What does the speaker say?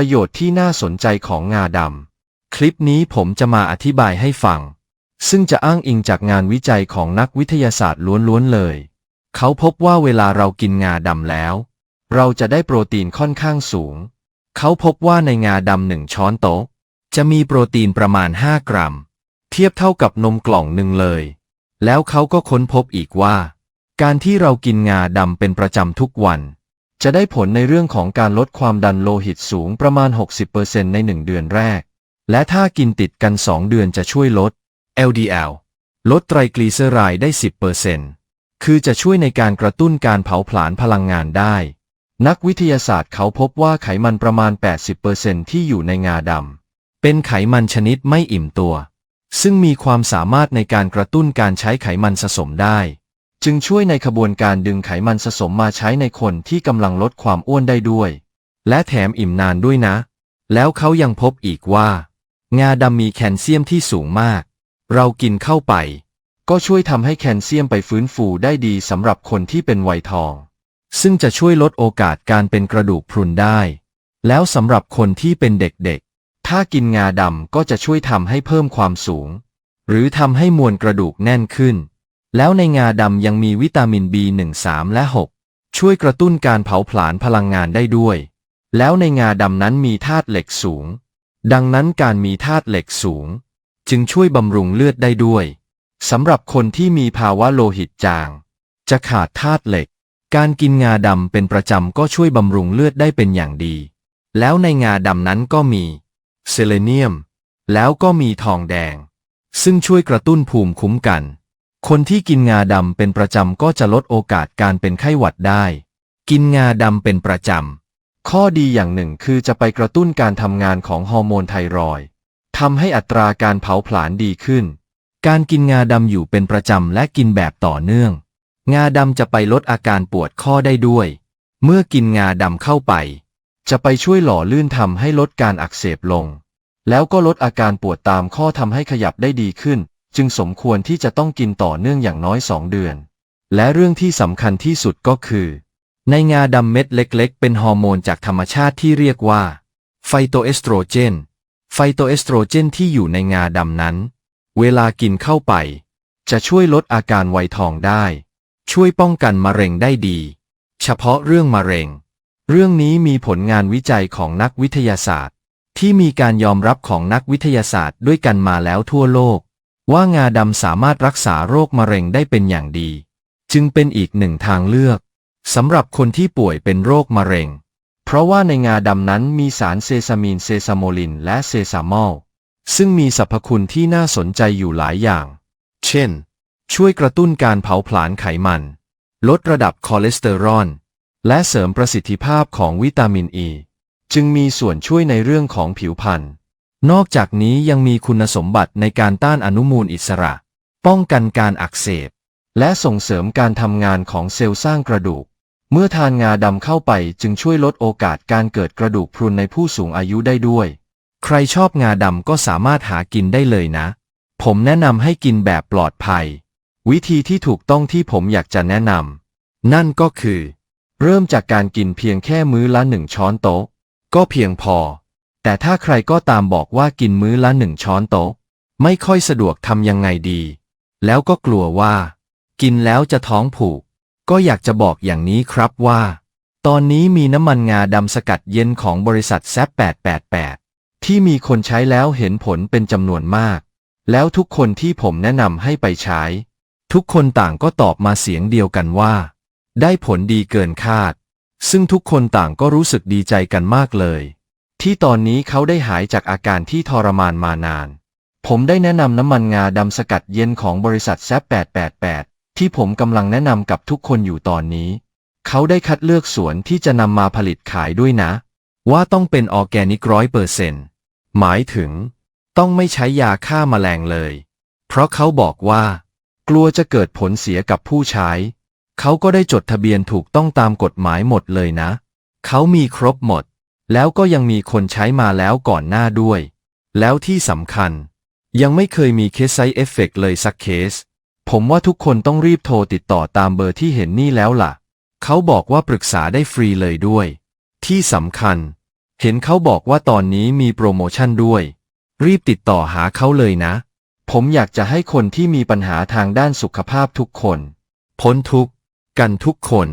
ประโยชน์ที่น่าสนใจของงาดำ คลิปนี้ผมจะมาอธิบายให้ฟัง ซึ่งจะอ้างอิงจากงานวิจัยของนักวิทยาศาสตร์ล้วนๆเลย เขาพบว่าเวลาเรากินงาดำแล้ว เราจะได้โปรตีนค่อนข้างสูง เขาพบว่าในงาดำหนึ่งช้อนโต๊ะ จะมีโปรตีนประมาณ 5 กรัม เทียบเท่ากับนมกล่องหนึ่งเลย แล้วเขาก็ค้นพบอีกว่า การที่เรากินงาดำเป็นประจำทุกวัน จะได้ผลในเรื่องของการลดความดันโลหิตสูงประมาณ 60%ใน 1 เดือนแรก และถ้ากินติดกัน 2 เดือนจะช่วยลด LDL ลดไตรกลีเซอไรด์ได้ 10%คือจะช่วยในการกระตุ้นการเผาผลาญพลังงานได้ นักวิทยาศาสตร์เขาพบว่าไขมันประมาณ 80%ที่อยู่ในงาดำ เป็นไขมันชนิดไม่อิ่มตัว ซึ่งมีความสามารถในการกระตุ้นการใช้ไขมันสะสมได้ จึงช่วยในขบวนการดึงไขมันสะสมมาใช้ในคนที่กำลังลดความอ้วนได้ด้วย และแถมอิ่มนานด้วยนะ แล้วเขายังพบอีกว่า งาดำมีแคลเซียมที่สูงมาก เรากินเข้าไป ก็ช่วยทำให้แคลเซียมไปฟื้นฟูได้ดีสำหรับคนที่เป็นวัยทอง ซึ่งจะช่วยลดโอกาสการเป็นกระดูกพรุนได้ แล้วสำหรับคนที่เป็นเด็กๆ ถ้ากินงาดำก็จะช่วยทำให้เพิ่มความสูง หรือทำให้มวลกระดูกแน่นขึ้น แล้วในงาดำยังมีวิตามิน B1 3 และ 6 ช่วยกระตุ้นการเผาผลาญพลังงานได้ด้วย แล้วในงาดำนั้นมีธาตุเหล็กสูง ดังนั้นการมีธาตุเหล็กสูง จึงช่วยบำรุงเลือดได้ด้วยสำหรับคนที่มีภาวะโลหิตจาง จะขาดธาตุเหล็ก การกินงาดำเป็นประจำก็ช่วยบำรุงเลือดได้เป็นอย่างดี แล้วในงาดำนั้นก็มีเซเลเนียม แล้วก็มีทองแดง ซึ่งช่วยกระตุ้นภูมิคุ้มกัน คนที่กินงาดำเป็นประจำก็จะลดโอกาสการเป็นไข้หวัดได้ กินงาดำเป็นประจำ ข้อดีอย่างหนึ่งคือจะไปกระตุ้นการทำงานของฮอร์โมนไทรอยทำให้อัตราการเผาผลาญดีขึ้น การกินงาดำอยู่เป็นประจำและกินแบบต่อเนื่อง งาดำจะไปลดอาการปวดข้อได้ด้วย เมื่อกินงาดำเข้าไป จะไปช่วยหล่อลื่นทำให้ลดการอักเสบลง แล้วก็ลดอาการปวดตามข้อทำให้ขยับได้ดีขึ้น จึงสมควรที่จะต้องกินต่อเนื่องอย่างน้อยสองเดือน และเรื่องที่สำคัญที่สุดก็คือ ในงาดำเม็ดเล็กๆ เป็นฮอร์โมนจากธรรมชาติที่เรียกว่า ไฟโตเอสโตรเจน ไฟโตเอสโตรเจนที่อยู่ในงาดำนั้น เวลากินเข้าไป จะช่วยลดอาการไวทองได้ ช่วยป้องกันมะเร็งได้ดี เฉพาะเรื่องมะเร็ง เรื่องนี้มีผลงานวิจัยของนักวิทยาศาสตร์ ที่มีการยอมรับของนักวิทยาศาสตร์ด้วยกันมาแล้วทั่วโลก ว่างาดำสามารถรักษาโรคมะเร็งได้เป็นอย่างดี จึงเป็นอีกหนึ่งทางเลือกสำหรับคนที่ป่วยเป็นโรคมะเร็ง เพราะว่าในงาดำนั้นมีสารเซซามีนเซซามโมลินและเซซามอล ซึ่งมีสรรพคุณที่น่าสนใจอยู่หลายอย่าง เช่น ช่วยกระตุ้นการเผาผลาญไขมัน ลดระดับคอเลสเตอรอล และเสริมประสิทธิภาพของวิตามินอ e, ีจึงมีส่วนช่วยในเรื่องของผิวพรรณ นอกจากนี้ยังมีคุณสมบัติในการต้านอนุมูลอิสระ ป้องกันการอักเสบ และส่งเสริมการทำงานของเซลล์สร้างกระดูก เมื่อทานงาดำเข้าไปจึงช่วยลดโอกาสการเกิดกระดูกพรุนในผู้สูงอายุได้ด้วย ใครชอบงาดำก็สามารถหากินได้เลยนะ ผมแนะนำให้กินแบบปลอดภัย วิธีที่ถูกต้องที่ผมอยากจะแนะนำนั่นก็คือ เริ่มจากการกินเพียงแค่มื้อละหนึ่งช้อนโต๊ะ ก็เพียงพอ แต่ถ้าใครก็ตามบอกว่ากินมื้อละหนึ่งช้อนโต๊ะ ไม่ค่อยสะดวกทำยังไงดี แล้วก็กลัวว่า กินแล้วจะท้องผูก ก็อยากจะบอกอย่างนี้ครับว่า ตอนนี้มีน้ำมันงาดำสกัดเย็นของบริษัทแซป888 ที่มีคนใช้แล้วเห็นผลเป็นจำนวนมาก แล้วทุกคนที่ผมแนะนำให้ไปใช้ ทุกคนต่างก็ตอบมาเสียงเดียวกันว่า ได้ผลดีเกินคาด ซึ่งทุกคนต่างก็รู้สึกดีใจกันมากเลย ที่ตอนนี้เขาได้หายจากอาการที่ทรมานมานาน ผมได้แนะนำน้ำมันงาดำสกัดเย็นของบริษัทแซป888 ที่ผมกำลังแนะนำกับทุกคนอยู่ตอนนี้ เขาได้คัดเลือกสวนที่จะนำมาผลิตขายด้วยนะ ว่าต้องเป็นออร์แกนิกร้อยเปอร์เซนต์หมายถึง ต้องไม่ใช้ยาฆ่าแมลงเลย เพราะเขาบอกว่า กลัวจะเกิดผลเสียกับผู้ใช้ เขาก็ได้จดทะเบียนถูกต้องตามกฎหมายหมดเลยนะ เขามีครบหมด แล้วก็ยังมีคนใช้มาแล้วก่อนหน้าด้วย แล้วที่สำคัญ ยังไม่เคยมีเคสไซเอฟเฟกเลยสักเคส ผมว่าทุกคนต้องรีบโทรติดต่อตามเบอร์ที่เห็นนี่แล้วล่ะ เขาบอกว่าปรึกษาได้ฟรีเลยด้วย ที่สำคัญ เห็นเขาบอกว่าตอนนี้มีโปรโมชั่นด้วย รีบติดต่อหาเขาเลยนะ ผมอยากจะให้คนที่มีปัญหาทางด้านสุขภาพทุกคน พ้นทุกข์กันทุกคน